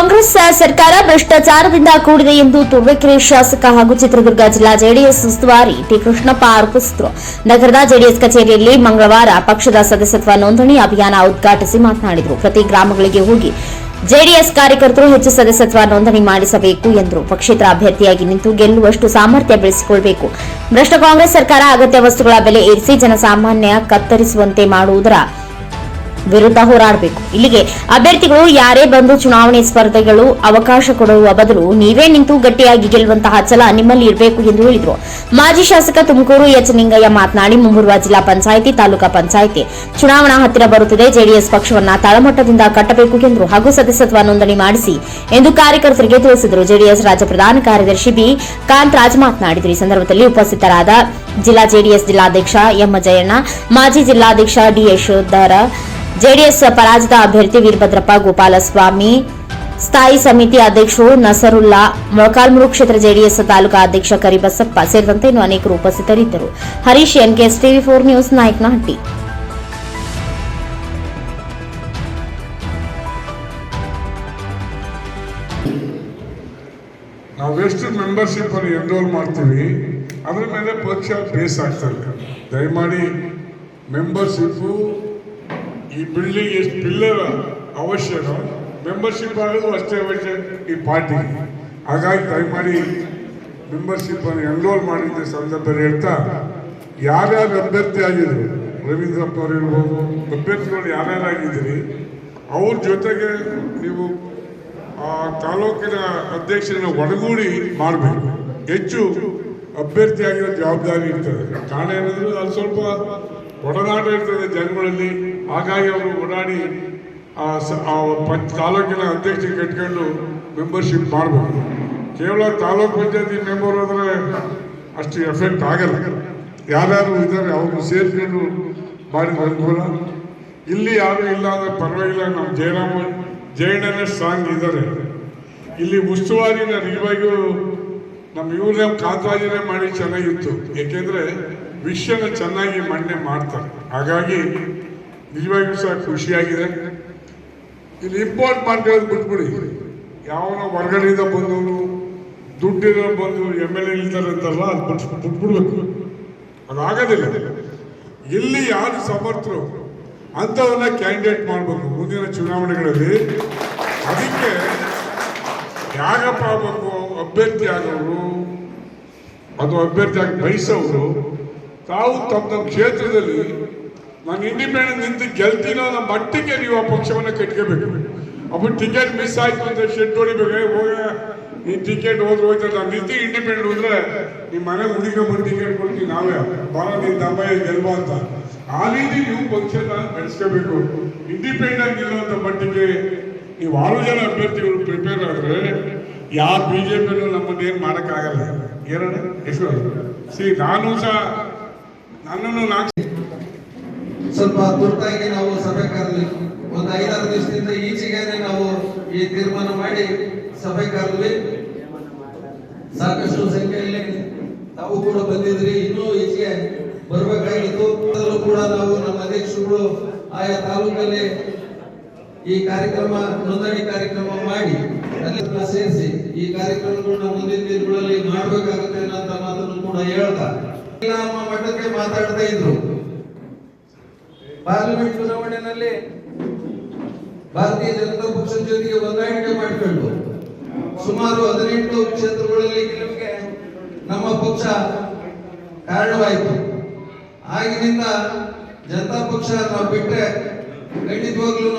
ಕಾಂಗ್ರೆಸ್ ಸರ್ಕಾರ ಭ್ರಷ್ಟಾಚಾರದಿಂದ ಕೂಡಿದೆ ಎಂದು ತುರುವೇಕೆರೆ ಶಾಸಕ ಹಾಗೂ ಚಿತ್ರದುರ್ಗ ಜಿಲ್ಲಾ ಜೆಡಿಎಸ್ ಉಸ್ತುವಾರಿ ಟಿ ಕೃಷ್ಣಪ್ಪ ಆರೋಪಿಸಿದರು ನಗರದ ಜೆಡಿಎಸ್ ಕಚೇರಿಯಲ್ಲಿ ಮಂಗಳವಾರ ಪಕ್ಷದ ಸದಸ್ಯತ್ವ ನೋಂದಣಿ ಅಭಿಯಾನ ಉದ್ಘಾಟಿಸಿ ಮಾತನಾಡಿದರು. ಪ್ರತಿ ಗ್ರಾಮಗಳಿಗೆ ಹೋಗಿ ಜೆಡಿಎಸ್ ಕಾರ್ಯಕರ್ತರು ಹೆಚ್ಚು ಸದಸ್ಯತ್ವ ನೋಂದಣಿ ಮಾಡಿಸಬೇಕು ಎಂದರು. ಪಕ್ಷೇತರ ಅಭ್ಯರ್ಥಿಯಾಗಿ ನಿಂತು ಗೆಲ್ಲುವಷ್ಟು ಸಾಮರ್ಥ್ಯ ಬೆಳೆಸಿಕೊಳ್ಳಬೇಕು ಭ್ರಷ್ಟ ಕಾಂಗ್ರೆಸ್ ಸರ್ಕಾರ ಅಗತ್ಯ ವಸ್ತುಗಳ ಬೆಲೆ ಏರಿಸಿ ಜನಸಾಮಾನ್ಯ ಕತ್ತರಿಸುವಂತೆ ಮಾಡುವುದರ ವಿರುದ್ಧ ಹೋರಾಡಬೇಕು. ಇಲ್ಲಿಗೆ ಅಭ್ಯರ್ಥಿಗಳು ಯಾರೇ ಬಂದು ಚುನಾವಣೆ ಸ್ಪರ್ಧೆಗಳು ಅವಕಾಶ ಕೊಡುವ ಬದಲು ನೀವೇ ನಿಂತು ಗಟ್ಟಿಯಾಗಿ ಗೆಲ್ಲುವಂತಹ ಛಲ ನಿಮ್ಮಲ್ಲಿ ಇರಬೇಕು ಎಂದು ಹೇಳಿದರು. ಮಾಜಿ ಶಾಸಕ ತುಮಕೂರು ಎಚ್. ನಿಂಗಯ್ಯ ಮಾತನಾಡಿ, ಮುಂಬರುವ ಜಿಲ್ಲಾ ಪಂಚಾಯಿತಿ, ತಾಲೂಕಾ ಪಂಚಾಯಿತಿ ಚುನಾವಣಾ ಹತ್ತಿರ ಬರುತ್ತದೆ. ಜೆಡಿಎಸ್ ಪಕ್ಷವನ್ನ ತಳಮಟ್ಟದಿಂದ ಕಟ್ಟಬೇಕು ಎಂದರು ಹಾಗೂ ಸದಸ್ಯತ್ವ ನೋಂದಣಿ ಮಾಡಿಸಿ ಎಂದು ಕಾರ್ಯಕರ್ತರಿಗೆ ತಿಳಿಸಿದರು. ಜೆಡಿಎಸ್ ರಾಜ್ಯ ಪ್ರಧಾನ ಕಾರ್ಯದರ್ಶಿ ಬಿ. ಕಾಂತರಾಜ್ ಮಾತನಾಡಿದರು. ಈ ಸಂದರ್ಭದಲ್ಲಿ ಉಪಸ್ಥಿತರಾದ ಜಿಲ್ಲಾ ಜೆಡಿಎಸ್ ಜಿಲ್ಲಾಧ್ಯಕ್ಷ ಎಂ. ಜಯಣ್ಣ ಮಾಜಿ ಜಿಲ್ಲಾಧ್ಯಕ್ಷ ಡಿ. ಯಶೋಧರ ಜೆಡಿಎಸ್ ಪರಾಜಿತ ಅಭ್ಯರ್ಥಿ ವೀರಭದ್ರಪ್ಪ ಗೋಪಾಲಸ್ವಾಮಿ, ಸ್ಥಾಯಿ ಸಮಿತಿ ಅಧ್ಯಕ್ಷರು ನಸರುಲ್ಲಾ, ಮೊಳಕಾಲ್ಮೂರು ಕ್ಷೇತ್ರ ಜೆಡಿಎಸ್ ತಾಲೂಕಾ ಅಧ್ಯಕ್ಷ ಕರಿಬಸಪ್ಪ ಸೇರಿದಂತೆ ಇನ್ನು ಅನೇಕರು ಉಪಸ್ಥಿತರಿದ್ದರು. Harish NKS TV four news, Nayakanahatti. ನಾವು ಎಷ್ಟು ಮೆಂಬರ್ಶಿಪ್ ಅನ್ನು ಎನ್ರೋಲ್ ಮಾಡ್ತೀವಿ, ಅದ್ರ ಮೇಲೆ ಪಕ್ಷ ಬೇಸ್ ಆಗ್ತದೆ ದಯಮಾಡಿ ಮೆಂಬರ್ಶಿಪ್ಪು ಈ ಬಿಲ್ಡಿಂಗ್ ಎಷ್ಟು ಪಿಲ್ಲರ್ ಅವಶ್ಯನೋ ಮೆಂಬರ್ಶಿಪ್ ಆಗೋದು ಅಷ್ಟೇ ಅವಶ್ಯ ಈ ಪಾರ್ಟಿ ಹಾಗಾಗಿ ದಯಮಾಡಿ ಮೆಂಬರ್ಶಿಪ್ ಅನ್ನು ಎನ್ರೋಲ್ ಮಾಡಿದ್ದ ಸಂದರ್ಭದಲ್ಲಿ ಹೇಳ್ತಾ, ಯಾರ್ಯಾರು ಅಭ್ಯರ್ಥಿ ಆಗಿದ್ರು ರವೀಂದ್ರಪ್ಪನವ್ರು ಇರ್ಬೋದು ಅಭ್ಯರ್ಥಿಗಳು ಯಾರ್ಯಾರು ಆಗಿದ್ದೀರಿ, ಅವ್ರ ಜೊತೆಗೆ ನೀವು, ಆ, ತಾಲೂಕಿನ ಅಧ್ಯಕ್ಷರನ್ನ ಒಡಗೂಡಿ ಮಾಡಬೇಕು. ಹೆಚ್ಚು ಅಭ್ಯರ್ಥಿಯಾಗಿರೋ ಜವಾಬ್ದಾರಿ ಇರ್ತದೆ. ಕಾರಣ ಏನಂದ್ರೆ ಅಲ್ಲಿ ಸ್ವಲ್ಪ ಒಡನಾಟ ಇರ್ತದೆ ಜನಗಳಲ್ಲಿ ಹಾಗಾಗಿ ಅವರು ಓಡಾಡಿ ಆ ಪಂಚ್ ತಾಲೂಕಿನ ಅಧ್ಯಕ್ಷ ಕಟ್ಕೊಂಡು ಮೆಂಬರ್ಶಿಪ್ ಮಾಡಬೇಕು. ಕೇವಲ ತಾಲೂಕ್ ಪಂಚಾಯತಿ ಮೆಂಬರ್ ಆದರೆ ಅಷ್ಟು ಎಫೆಕ್ಟ್ ಆಗಲ್ಲ. ಯಾರ್ಯಾರು ಇದ್ದಾರೆ ಅವ್ರನ್ನ ಸೇರ್ಕೊಂಡು ಮಾಡಿದ ಅನುಕೂಲ ಇಲ್ಲಿ ಯಾರು ಇಲ್ಲ ಅಂದರೆ ಪರವಾಗಿಲ್ಲ ನಮ್ಮ ಜಯರಾಮ, ಜಯಣ್ಣನೇ ಸ್ಟ್ರಾಂಗ್ ಇದ್ದಾರೆ. ಇಲ್ಲಿ ಉಸ್ತುವಾರಿನ ನಿಜವಾಗಿಯೂ ನಮ್ಮ ಇವ್ರನ್ನೇ ಕಾಂತರಾಜನೇ ಮಾಡಿ ಚೆನ್ನಾಗಿತ್ತು. ಯಾಕೆಂದ್ರೆ ವಿಷಯನ ಚೆನ್ನಾಗಿ ಮಂಡನೆ ಮಾಡ್ತಾರೆ. ಹಾಗಾಗಿ ನಿಜವಾಗಿಯೂ ಸಹ ಖುಷಿಯಾಗಿದೆ. ಇಲ್ಲಿ ಇಂಪೋರ್ಟ್ ಮಾಡ್ಕೊಳ್ಳೋದು ಬಿಟ್ಬಿಡಿ. ಯಾವನೋ ಹೊರಗಡೆಯಿಂದ ಬಂದವರು ದುಡ್ಡಿರೋ ಬಂದು ಎಂ ಎಲ್ ಎ ಇರ್ತಾರೆ ಅಂತಲ್ಲ ಅದು ಬಿಟ್ ಬಿಟ್ಬಿಡ್ಬೇಕು. ಅದಾಗೋದಿಲ್ಲ ಎಲ್ಲಿ ಯಾರು ಸಮರ್ಥರು ಅಂಥವನ್ನ ಕ್ಯಾಂಡಿಡೇಟ್ ಮಾಡಬೇಕು ಮುಂದಿನ ಚುನಾವಣೆಗಳಲ್ಲಿ ಅದಕ್ಕೆ ಯಾಗಪ್ಪ ಆಗಬೇಕು ಅಭ್ಯರ್ಥಿ ಆಗೋರು ಅದು ಅಭ್ಯರ್ಥಿ ಆಗಿ ಬಯಸೋರು ತಾವು ತಮ್ಮ ಕ್ಷೇತ್ರದಲ್ಲಿ ನಾನು ಇಂಡಿಪೆಂಡೆಂಟ್ ನಿಂತು ಗೆಲ್ತೀನೋ ನಮ್ಮ ಮಟ್ಟಿಗೆ ನೀವು ಆ ಪಕ್ಷವನ್ನು ಕಟ್ಕೋಬೇಕು ಅಪ್ಪ ಟಿಕೆಟ್ ಮಿಸ್ ಆಯ್ತು ಅಂತ ಶೆಡ್ ಹೊಡಿಬೇಕು. ಹೋಗ. ನೀ ಟಿಕೆಟ್ ಹೋದ್ರೆ ಹೋಯ್ತಲ್ಲ ನಿಂತು ಇಂಡಿಪೆಂಡೆಂಟ್ ಹೋದ್ರೆ ನಿಮ್ಮ ಮನೆ ಹುಡುಕೊಂಡ್ಬಂದು ಟಿಕೆಟ್ ಕೊಡ್ತೀವಿ ನಾವೇ. ಬರ ನಿನ್ ತಮ್ಮಯ್ಯ ಗೆಲ್ಬ ಅಂತ. ಆ ರೀತಿ ನೀವು ಪಕ್ಷನ ಬೆಳೆಸ್ಕೋಬೇಕು. ಇಂಡಿಪೆಂಡೆಂಟ್ ನಿಲ್ಲುವಂತ ಮಟ್ಟಿಗೆ ನೀವು ಆರು ಜನ ಅಭ್ಯರ್ಥಿಗಳು ಪ್ರಿಪೇರ್ ಆದ್ರೆ ಯಾವ ಬಿ ಜೆ ಪಿನೂ ನಮ್ಮನ್ನೇನು ಮಾಡೋಕ್ಕಾಗಲ್ಲ. ಏನಣ್ಣ? ಎಷ್ಟು ಸಿ, ನಾನು ಸಹ ನನ್ನನ್ನು ಸ್ವಲ್ಪ ತುರ್ತಾಗಿ ನಾವು ಸಭೆ ಕರೆದ್ವಿ. ಒಂದು ಐದಾರು ದಿವಸದಿಂದ ಈಚೆಗೆ ನಾವು ಈ ತೀರ್ಮಾನ ಮಾಡಿ ಸಭೆ ಕರೆದ್ವಿ. ಸಾಕಷ್ಟು ಸಂಖ್ಯೆಯಲ್ಲಿ ತಾವು ಕೂಡ ಬಂದಿದ್ರಿ, ಇನ್ನೂ ಈಚೆಗೆ ಬರ್ಬೇಕಾಗಿತ್ತು. ಅದರಲ್ಲೂ ಕೂಡ ನಾವು ನಮ್ಮ ಅಧ್ಯಕ್ಷರುಗಳು ಆಯಾ ತಾಲೂಕಲ್ಲಿ ಈ ಕಾರ್ಯಕ್ರಮ, ನೋಂದಣಿ ಕಾರ್ಯಕ್ರಮ ಮಾಡಿ ಅಲ್ಲಿ ಸೇರಿಸಿ ಈ ಕಾರ್ಯಕ್ರಮಗಳನ್ನ ಮುಂದಿನ ದಿನಗಳಲ್ಲಿ ಮಾಡಬೇಕಾಗುತ್ತೆ ಅನ್ನೋ ಮಾತನ್ನು ಕೂಡ ಹೇಳ್ತಾ ಮಟ್ಟಕ್ಕೆ ಮಾತಾಡ್ತಾ ಇದ್ರು. ಪಾರ್ಲಿಮೆಂಟ್ ಚುನಾವಣೆಯಲ್ಲಿ ಭಾರತೀಯ ಜನತಾ ಪಕ್ಷದ ಜೊತೆಗೆ ಹೊಂದಾಣಿಕೆ ಮಾಡಿಕೊಂಡು ಸುಮಾರು ಹದಿನೆಂಟು ಕ್ಷೇತ್ರಗಳಲ್ಲಿ ಗೆಲುವಿಗೆ ನಮ್ಮ ಪಕ್ಷ ಕಾರಣವಾಯಿತು. ಆಗಿನಿಂದ ಜನತಾ ಪಕ್ಷ ನಾವು ಬಿಟ್ಟರೆ ಖಂಡಿತವಾಗ್ಲೂ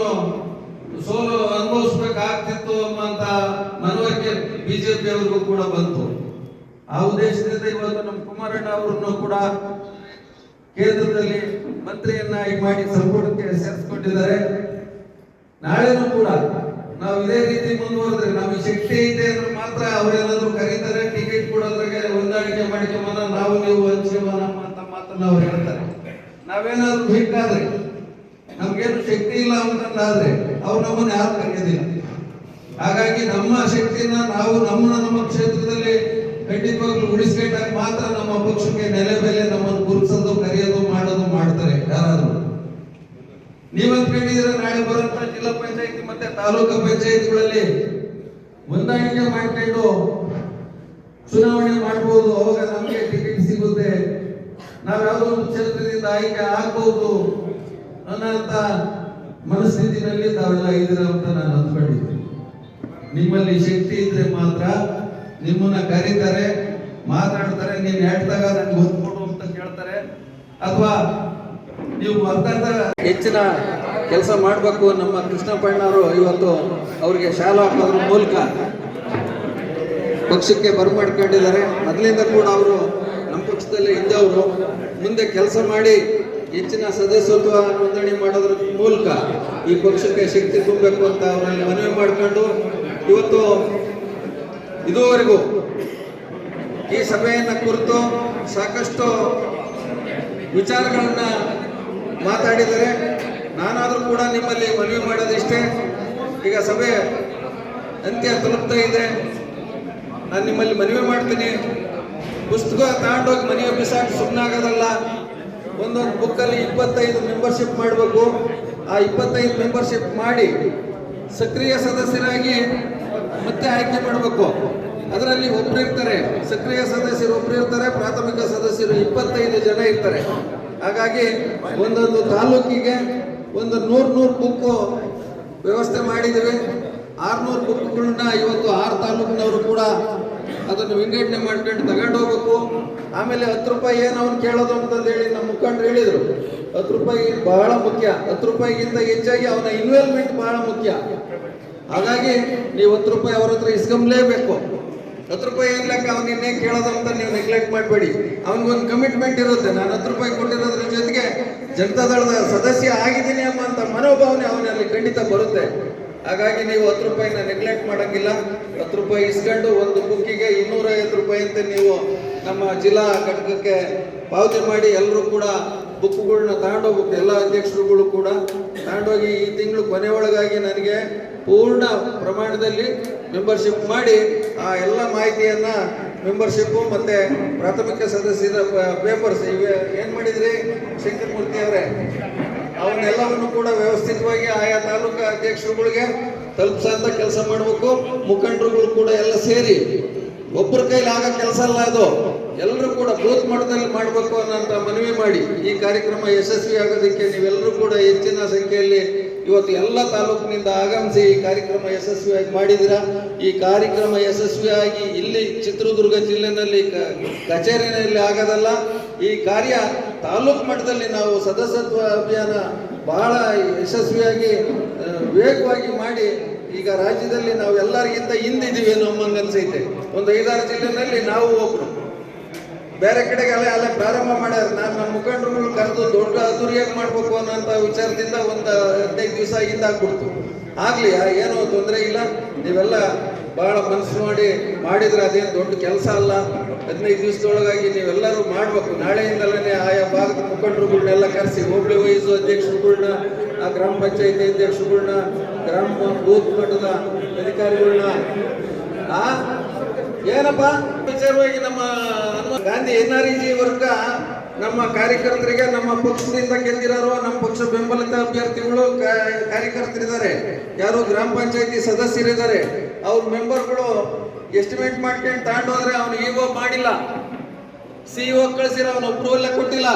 ಸೋಲು ಅನುಭವಿಸ್ಬೇಕಾಗ್ತಿತ್ತು ಅನ್ನುವಂತ ಮನವರಿಕೆ ಬಿಜೆಪಿಯವರಿಗೂ ಕೂಡ ಬಂತು. ಆ ಉದ್ದೇಶದಿಂದ ಇವತ್ತು ನಮ್ಮ ಕುಮಾರಣ್ಣ ಅವರನ್ನು ಕೂಡ ಕೇಂದ್ರದಲ್ಲಿ ಮಂತ್ರಿಯನ್ನಾಗಿ ಮಾಡಿ ಸಂಪುಟಕ್ಕೆ ಸೇರಿಸಿಕೊಂಡಿದ್ದಾರೆ. ನಾಳೆನೂ ಕೂಡ ನಾವು ಇದೇ ರೀತಿ ಮುಂದುವರೆದ್ರೆ, ನಾವು ಶಕ್ತಿ ಇದೆ ಅಂದ್ರೆ ಮಾತ್ರ ಅವರೇನಾದ್ರೂ ಕರೀತಾರೆ, ಟಿಕೆಟ್ ಕೊಡೋದ್ರಾಗೆ ಹೊಂದಾಣಿಕೆ ಮಾಡಿಕೊಂಬನ ನಾವು ನೀವು ಹಂಚ್ಕೊಂಬನ ಅಂತ ಮಾತನ್ನ ಅವ್ರು ಹೇಳ್ತಾರೆ. ನಾವೇನಾದ್ರೂ ಬೇಕಾದ್ರೆ, ನಮ್ಗೇನು ಶಕ್ತಿ ಇಲ್ಲ ಅಂತಂದಾದ್ರೆ ಅವ್ರು ನಮ್ಮನ್ನ ಯಾರು ಕರೆಯೋದಿಲ್ಲ. ಹಾಗಾಗಿ ನಮ್ಮ ಶಕ್ತಿಯನ್ನ ನಾವು ನಮ್ಮ ನಮ್ಮ ಕ್ಷೇತ್ರದಲ್ಲಿ ಖಂಡಿತವಾಗ್ಲೂ ಉಳಿಸ್ಕೊಂಡಾಗ ಮಾತ್ರ ನಮ್ಮ ಪಕ್ಷಕ್ಕೆ ನೆಲೆ ಬೆಲೆ ನಮ್ಮನ್ನು ಗುರುತಿಸೋದು, ಕರೆಯೋದು, ಮಾಡೋದು ಮಾಡ್ತಾರೆ ಯಾರಾದ್ರು. ನೀವ್ ಕೇಳಿದ್ರೆ ನಾಳೆ ಬರುವಂತ ಜಿಲ್ಲಾ ಪಂಚಾಯತಿ ಮತ್ತೆ ತಾಲೂಕು ಪಂಚಾಯತಿಗಳಲ್ಲಿ ಹೊಂದಾಣಿಕೆ ಮಾಡ್ಕೊಂಡು ಚುನಾವಣೆ ಮಾಡಬಹುದು ಅವಾಗ ನಮಗೆ ಟಿಕೆಟ್ ಸಿಗುತ್ತೆ. ನಾವ್ ಯಾವುದೋ ಒಂದು ಕ್ಷೇತ್ರದಿಂದ ಆಯ್ಕೆ ಆಗ್ಬಹುದು ಅನ್ನಂತ ಮನಸ್ಥಿತಿನಲ್ಲಿ ತಾವೆಲ್ಲ ಇದ್ದೀರ ಅಂತ ನಾನು ಅಂದ್ಕೊಂಡಿದ್ದೀನಿ. ನಿಮ್ಮಲ್ಲಿ ಶಕ್ತಿ ಇದ್ರೆ ಮಾತ್ರ ನಿಮ್ಮನ್ನ ಕರೀತಾರೆ, ಮಾತಾಡ್ತಾರೆ, ನೀನ್ ಹೇಳ್ದಾಗ ನನ್ಗೆ ಹೊತ್ಕೊಡು ಕೊಡು ಅಂತ ಕೇಳ್ತಾರೆ. ಅಥವಾ ನೀವು ಮಾತಾಡ್ದ ಹೆಚ್ಚಿನ ಕೆಲಸ ಮಾಡಬೇಕು ನಮ್ಮ ಕೃಷ್ಣಪ್ಪಣ್ಣವರು ಇವತ್ತು ಅವರಿಗೆ ಶಾಲಾ ಹಾಕೋದ್ರ ಮೂಲಕ ಪಕ್ಷಕ್ಕೆ ಬರಮಾಡ್ಕೊಂಡಿದ್ದಾರೆ. ಮೊದಲಿಂದ ಕೂಡ ಅವರು ನಮ್ಮ ಪಕ್ಷದಲ್ಲಿ ಇದ್ದವರು. ಮುಂದೆ ಕೆಲಸ ಮಾಡಿ ಹೆಚ್ಚಿನ ಸದಸ್ಯತ್ವ ನೋಂದಣಿ ಮಾಡೋದ್ರ ಮೂಲಕ ಈ ಪಕ್ಷಕ್ಕೆ ಶಕ್ತಿ ತುಂಬಬೇಕು ಅಂತ ಅವರಲ್ಲಿ ಮನವಿ ಮಾಡಿಕೊಂಡು ಇವತ್ತು ಇದುವರೆಗೂ ಈ ಸಭೆಯನ್ನು ಕುರಿತು ಸಾಕಷ್ಟು ವಿಚಾರಗಳನ್ನು ಮಾತಾಡಿದರೆ ನಾನಾದರೂ ಕೂಡ ನಿಮ್ಮಲ್ಲಿ ಮನವಿ ಮಾಡೋದಿಷ್ಟೇ. ಈಗ ಸಭೆ ಅಂತ್ಯ ತಲುಪ್ತಾ ಇದೆ ನಾನು ನಿಮ್ಮಲ್ಲಿ ಮನವಿ ಮಾಡ್ತೀನಿ. ಪುಸ್ತಕ ತಗೊಂಡೋಗಿ ಮನೆಯ ಬಿಸಾಕಿ ಸುಮ್ಮನಾಗೋದಲ್ಲ ಒಂದೊಂದು ಬುಕ್ಕಲ್ಲಿ ಇಪ್ಪತ್ತೈದು ಮೆಂಬರ್ಶಿಪ್ ಮಾಡಬೇಕು. ಆ ಇಪ್ಪತ್ತೈದು ಮೆಂಬರ್ಶಿಪ್ ಮಾಡಿ ಸಕ್ರಿಯ ಸದಸ್ಯರಾಗಿ ಮತ್ತೆ ಆಯ್ಕೆ ಮಾಡಬೇಕು. ಅದರಲ್ಲಿ ಒಬ್ರು ಇರ್ತಾರೆ, ಸಕ್ರಿಯ ಸದಸ್ಯರು ಒಬ್ರು ಇರ್ತಾರೆ, ಪ್ರಾಥಮಿಕ ಸದಸ್ಯರು ಇಪ್ಪತ್ತೈದು ಜನ ಇರ್ತಾರೆ. ಹಾಗಾಗಿ ಒಂದೊಂದು ತಾಲೂಕಿಗೆ ಒಂದು ನೂರು ನೂರು ಬುಕ್ಕು ವ್ಯವಸ್ಥೆ ಮಾಡಿದ್ದೀವಿ. ಆರ್ನೂರು ಬುಕ್ಗಳನ್ನ ಇವತ್ತು ಆರು ತಾಲೂಕಿನವರು ಕೂಡ ಅದನ್ನು ವಿಂಗಡಣೆ ಮಾಡ್ಕೊಂಡು ತಗೊಂಡು ಹೋಗ್ಬೇಕು. ಆಮೇಲೆ ಹತ್ತು ರೂಪಾಯಿ ಏನು ಅವ್ನು ಕೇಳೋದು ಅಂತಂದು ಹೇಳಿ ನಮ್ಮ ಮುಖಂಡರು ಹೇಳಿದರು. ಹತ್ತು ರೂಪಾಯಿ ಬಹಳ ಮುಖ್ಯ. ಹತ್ತು ರೂಪಾಯಿಗಿಂತ ಹೆಚ್ಚಾಗಿ ಅವನ ಇನ್ವೆಲ್ಮೆಂಟ್ ಬಹಳ ಮುಖ್ಯ. ಹಾಗಾಗಿ ನೀವು ಹತ್ತು ರೂಪಾಯಿ ಅವ್ರ ಹತ್ರ ಇಸ್ಕೊಂಬಲೇಬೇಕು ಹತ್ತು ರೂಪಾಯಿ ಏನ್ ಲೆಕ್ಕ ಅವ್ನು ಇನ್ನೇ ಕೇಳೋದು ಅಂತ ನೀವು ನೆಗ್ಲೆಕ್ಟ್ ಮಾಡಬೇಡಿ. ಅವನಿಗೊಂದು ಕಮಿಟ್ಮೆಂಟ್ ಇರುತ್ತೆ. ನಾನು ಹತ್ತು ರೂಪಾಯಿ ಕೊಟ್ಟಿರೋದ್ರ ಜೊತೆಗೆ ಜನತಾದಳದ ಸದಸ್ಯ ಆಗಿದ್ದೀನಿ ಅಮ್ಮ ಅಂತ ಮನೋಭಾವನೆ ಅವನಲ್ಲಿ ಖಂಡಿತ ಬರುತ್ತೆ. ಹಾಗಾಗಿ ನೀವು ಹತ್ತು ರೂಪಾಯಿನ ನೆಗ್ಲೆಕ್ಟ್ ಮಾಡೋಂಗಿಲ್ಲ. ಹತ್ತು ರೂಪಾಯಿ ಇಸ್ಕೊಂಡು ಒಂದು ಬುಕ್ಕಿಗೆ ಇನ್ನೂರ ಐವತ್ತು ರೂಪಾಯಿ ಅಂತ ನೀವು ನಮ್ಮ ಜಿಲ್ಲಾ ಘಟಕಕ್ಕೆ ಪಾವತಿ ಮಾಡಿ ಎಲ್ಲರೂ ಕೂಡ ಬುಕ್ಗಳನ್ನ ತಗೊಂಡೋಗ್ಬೇಕು. ಎಲ್ಲ ಅಧ್ಯಕ್ಷರುಗಳು ಕೂಡ ತಗೊಂಡೋಗಿ ಈ ತಿಂಗಳು ಕೊನೆ ಒಳಗಾಗಿ ನನಗೆ ಪೂರ್ಣ ಪ್ರಮಾಣದಲ್ಲಿ ಮೆಂಬರ್ಶಿಪ್ ಮಾಡಿ, ಆ ಎಲ್ಲ ಮಾಹಿತಿಯನ್ನು ಮೆಂಬರ್ಶಿಪ್ಪು ಮತ್ತು ಪ್ರಾಥಮಿಕ ಸದಸ್ಯರ ಪೇಪರ್ಸ್ ಇವೆ. ಏನು ಮಾಡಿದ್ರಿ? ಶಂಕರಮೂರ್ತಿ ಅವರೇ? ಅವನ್ನೆಲ್ಲವನ್ನು ಕೂಡ ವ್ಯವಸ್ಥಿತವಾಗಿ ಆಯಾ ತಾಲೂಕು ಅಧ್ಯಕ್ಷರುಗಳಿಗೆ ತಲುಪಿಸಂತ ಕೆಲಸ ಮಾಡಬೇಕು. ಮುಖಂಡರುಗಳು ಕೂಡ ಎಲ್ಲ ಸೇರಿ ಒಬ್ಬರ ಕೈಲಿ ಆಗ ಕೆಲಸ ಅಲ್ಲ ಅದು. ಎಲ್ಲರೂ ಕೂಡ ಬೂತ್ ಮಟ್ಟದಲ್ಲಿ ಮಾಡಬೇಕು ಅನ್ನೋಂಥ ಮನವಿ ಮಾಡಿ ಈ ಕಾರ್ಯಕ್ರಮ ಯಶಸ್ವಿ ಆಗೋದಕ್ಕೆ ನೀವೆಲ್ಲರೂ ಕೂಡ ಹೆಚ್ಚಿನ ಸಂಖ್ಯೆಯಲ್ಲಿ ಇವತ್ತು ಎಲ್ಲ ತಾಲೂಕಿನಿಂದ ಆಗಮಿಸಿ ಈ ಕಾರ್ಯಕ್ರಮ ಯಶಸ್ವಿಯಾಗಿ ಮಾಡಿದಿರಾ ಈ ಕಾರ್ಯಕ್ರಮ ಯಶಸ್ವಿಯಾಗಿ ಇಲ್ಲಿ ಚಿತ್ರದುರ್ಗ ಜಿಲ್ಲೆನಲ್ಲಿ ಕಚೇರಿನಲ್ಲಿ ಆಗೋದಲ್ಲ. ಈ ಕಾರ್ಯ ತಾಲೂಕು ಮಟ್ಟದಲ್ಲಿ ನಾವು ಸದಸ್ಯತ್ವ ಅಭಿಯಾನ ಬಹಳ ಯಶಸ್ವಿಯಾಗಿ ವೇಗವಾಗಿ ಮಾಡಿ ಈಗ ರಾಜ್ಯದಲ್ಲಿ ನಾವು ಎಲ್ಲರಿಗಿಂತ ಹಿಂದಿದ್ದೀವಿ ಅನ್ನೋ ಅನ್ಸೈತೆ. ಒಂದು ಐದಾರು ಜಿಲ್ಲೆನಲ್ಲಿ ನಾವು ಒಬ್ರು. ಬೇರೆ ಕಡೆಗೆ ಅಲ್ಲೇ ಅಲ್ಲೇ ಪ್ರಾರಂಭ ಮಾಡ್ಯಾರ. ನಾನು ನಮ್ಮ ಮುಖಂಡರುಗಳು ಕರೆದು ದೊಡ್ಡ ಅದುರಿಯಾಗಿ ಮಾಡ್ಬೇಕು ಅನ್ನೋಂಥ ವಿಚಾರದಿಂದ ಒಂದು ಹದಿನೈದು ದಿವಸ ಹಿಂದಾಗ್ಬಿಡ್ತು ಆಗ್ಲಿ ಆಗಲಿ ಏನೂ ತೊಂದರೆ ಇಲ್ಲ. ನೀವೆಲ್ಲ ಬಹಳ ಮನಸ್ಸು ಮಾಡಿ ಮಾಡಿದ್ರೆ ಅದೇನು ದೊಡ್ಡ ಕೆಲಸ ಅಲ್ಲ. ಹದಿನೈದು ದಿವಸದೊಳಗಾಗಿ ನೀವೆಲ್ಲರೂ ಮಾಡಬೇಕು. ನಾಳೆಯಿಂದಲೇ ಆಯಾ ಭಾಗದ ಮುಖಂಡರುಗಳನ್ನೆಲ್ಲ ಕರೆಸಿ ಹೋಬಳಿ ವಯಸ್ಸು ಅಧ್ಯಕ್ಷರುಗಳನ್ನ ಆ ಗ್ರಾಮ ಪಂಚಾಯತಿ ಅಧ್ಯಕ್ಷರುಗಳನ್ನ ಗ್ರಾಮ ಬೂತ್ ಮಟ್ಟದ ಅಧಿಕಾರಿಗಳನ್ನ ಏನಪ್ಪ? ವಿಚಾರವಾಗಿ ನಮ್ಮ ಗಾಂಧಿ ಎನ್ ಆರ್ ವರ್ಗ ನಮ್ಮ ಕಾರ್ಯಕರ್ತರಿಗೆ, ನಮ್ಮ ಪಕ್ಷದಿಂದ ಗೆದ್ದಿರೋರು, ನಮ್ಮ ಪಕ್ಷ ಬೆಂಬಲಿತ ಅಭ್ಯರ್ಥಿಗಳು ಕಾರ್ಯಕರ್ತರಿದ್ದಾರೆ. ಯಾರು ಗ್ರಾಮ ಪಂಚಾಯತಿ ಸದಸ್ಯರಿದ್ದಾರೆ. ಅವ್ರ ಮೆಂಬರ್ಗಳು ಎಸ್ಟಿಮೇಟ್ ಮಾಡ್ಕೊಂಡು ತಗೊಂಡೋದ್ರೆ ಅವ್ನು ಇಒ ಮಾಡಿಲ್ಲ. ಸಿಇಒ ಕಳಿಸಿರೋ ಅವ್ನು ಅಪ್ರೂವಲ್ ಕೊಟ್ಟಿಲ್ಲ.